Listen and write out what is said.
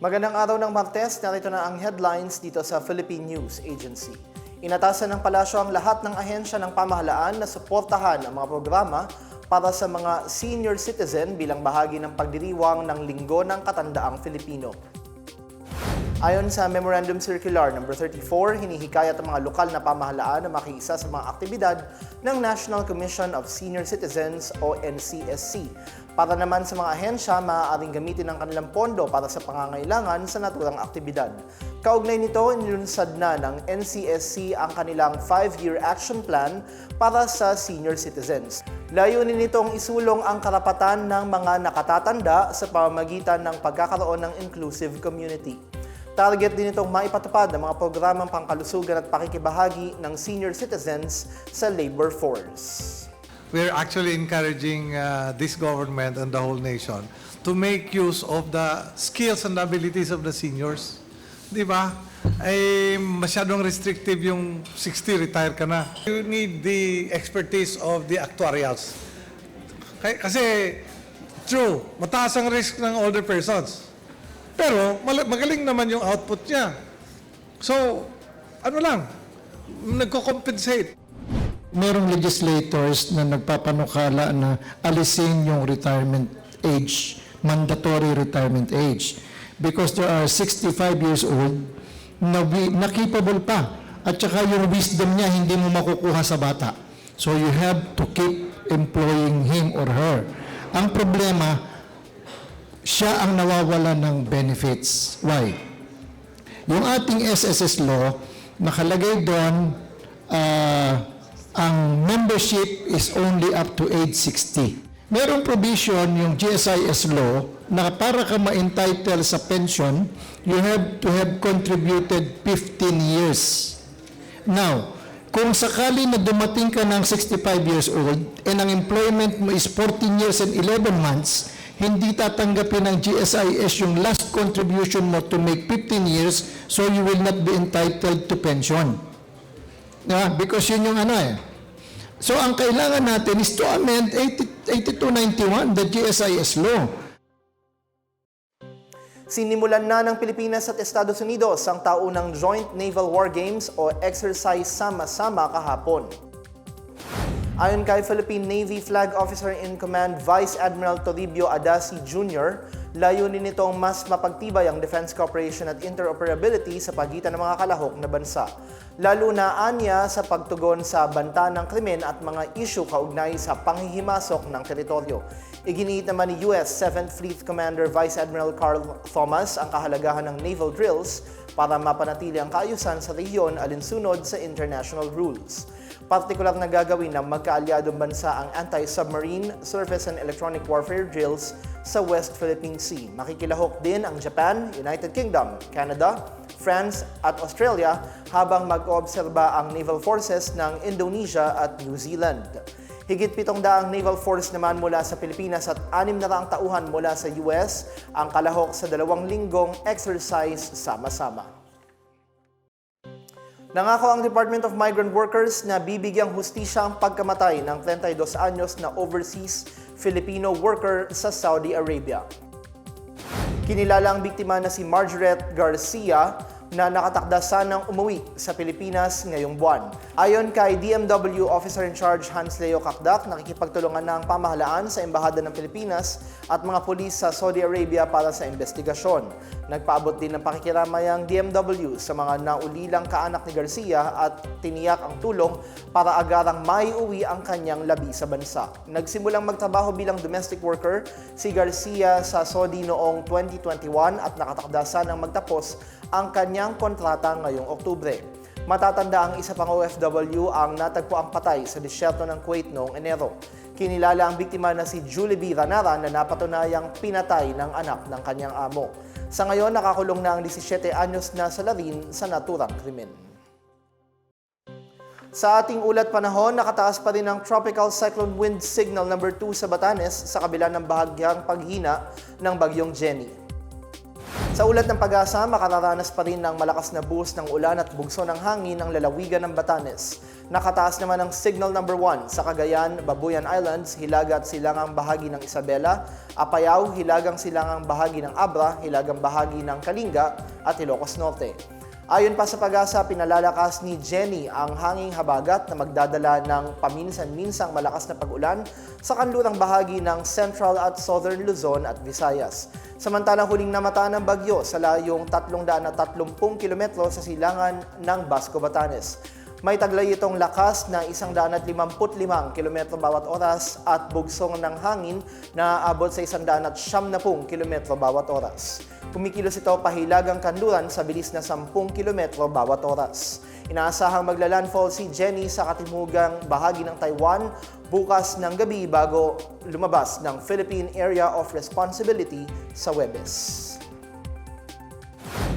Magandang araw ng Martes, narito na ang headlines dito sa Philippine News Agency. Inatasan ng palasyo ang lahat ng ahensya ng pamahalaan na suportahan ang mga programa para sa mga senior citizen bilang bahagi ng pagdiriwang ng Linggo ng Katandaang Filipino. Ayon sa Memorandum Circular No. 34, hinihikayat ang mga lokal na pamahalaan na makiisa sa mga aktibidad ng National Commission of Senior Citizens o NCSC. Para naman sa mga ahensya, maaaring gamitin ang kanilang pondo para sa pangangailangan sa naturang aktibidad. Kaugnay nito, inilunsad na ng NCSC ang kanilang 5-year action plan para sa senior citizens. Layunin nitong isulong ang karapatan ng mga nakatatanda sa pamamagitan ng pagkakaroon ng inclusive community. Target din itong maipatupad ang mga programang pangkalusugan at pakikibahagi ng senior citizens sa labor force. We're actually encouraging uh, this government and the whole nation to make use of the skills and abilities of the seniors. Di ba? Ay masyadong restrictive yung 60, retire ka na. You need the expertise of the actuarials. Kasi, true, mataas ang risk ng older persons. Pero magaling naman yung output niya. So, ano lang, nagko-compensate. Merong legislators na nagpapanukala na alisin yung retirement age, mandatory retirement age. Because there are 65 years old na, na capable pa. At saka yung wisdom niya hindi mo makukuha sa bata. So you have to keep employing him or her. Ang problema, siya ang nawawala ng benefits. Why? Yung ating SSS law, nakalagay doon, ah, ang membership is only up to age 60. Merong provision yung GSIS law na para ka ma-entitle sa pension, you have to have contributed 15 years. Now, kung sakali na dumating ka ng 65 years old and ang employment mo is 14 years and 11 months, hindi tatanggapin ng GSIS yung last contribution mo to make 15 years so you will not be entitled to pension. Yeah, because yun yung ano eh. So ang kailangan natin is to amend 80 8291, the GSIS law. Sinimulan na ng Pilipinas at Estados Unidos ang taunang Joint Naval War Games o Exercise Sama-Sama kahapon. Ayon kay Philippine Navy Flag Officer in Command Vice Admiral Toribio Adasi Jr., layunin nitong mas mapagtibay ang defense cooperation at interoperability sa pagitan ng mga kalahok na bansa. Lalo na anya sa pagtugon sa banta ng krimen at mga isyu kaugnay sa panghihimasok ng teritoryo. Iginiit naman ni US 7th Fleet Commander Vice Admiral Carl Thomas ang kahalagahan ng naval drills para mapanatili ang kaayusan sa rehiyon alinsunod sa international rules. Partikular na gagawin ng magkaalyadong bansa ang anti-submarine, surface and electronic warfare drills sa West Philippine Sea. Makikilahok din ang Japan, United Kingdom, Canada, France at Australia habang mag-oobserba ang naval forces ng Indonesia at New Zealand. Higit pitong daang naval force naman mula sa Pilipinas at anim na raang tauhan mula sa US ang kalahok sa dalawang linggong exercise sama-sama. Nangako ang Department of Migrant Workers na bibigyang hustisya ang pagkamatay ng 32 anyos na overseas Filipino worker sa Saudi Arabia. Kinilala ang biktima na si Margaret Garcia na nakatakda sanang umuwi sa Pilipinas ngayong buwan. Ayon kay DMW Officer in Charge Hans Leo Kakdak, nakikipagtulungan na ang pamahalaan sa Embahada ng Pilipinas at mga pulis sa Saudi Arabia para sa investigasyon. Nagpaabot din ng pakikiramay ang DMW sa mga naulilang kaanak ni Garcia at tiniyak ang tulong para agarang maiuwi ang kanyang labi sa bansa. Nagsimulang magtrabaho bilang domestic worker si Garcia sa Saudi noong 2021 at nakatakda sanang magtapos ang kanyang kontrata ngayong Oktubre. Matatanda ang isa pang OFW ang natagpo ang patay sa disyerto ng Kuwait noong Enero. Kinilala ang biktima na si Julie B. Ranara na napatunayang pinatay ng anak ng kanyang amo. Sa ngayon, nakakulong na ang 17 anyos na salarin sa naturang krimen. Sa ating ulat panahon, nakataas pa rin ang Tropical Cyclone Wind Signal number 2 sa Batanes sa kabila ng bahagyang paghina ng bagyong Jenny. Sa ulat ng pag-asa, makararanas pa rin ng malakas na buhos ng ulan at bugso ng hangin ang lalawigan ng Batanes. Nakataas naman ang signal number 1 sa Cagayan, Babuyan Islands, Hilaga at Silangang bahagi ng Isabela, Apayao, Hilagang Silangang bahagi ng Abra, Hilagang bahagi ng Kalinga at Ilocos Norte. Ayon pa sa pag-asa, pinalalakas ni Jenny ang hanging habagat na magdadala ng paminsan-minsang malakas na pag-ulan sa kanlurang bahagi ng Central at Southern Luzon at Visayas. Samantalang huling namataan ng bagyo sa layong 330 kilometro sa silangan ng Basco, Batanes. May taglay itong lakas na 155 km bawat oras at bugsong ng hangin na abot sa 170 km bawat oras. Kumikilos ito pahilagang kanluran sa bilis na 10 km bawat oras. Inaasahang maglalandfall si Jenny sa katimugang bahagi ng Taiwan bukas ng gabi bago lumabas ng Philippine Area of Responsibility sa Webes.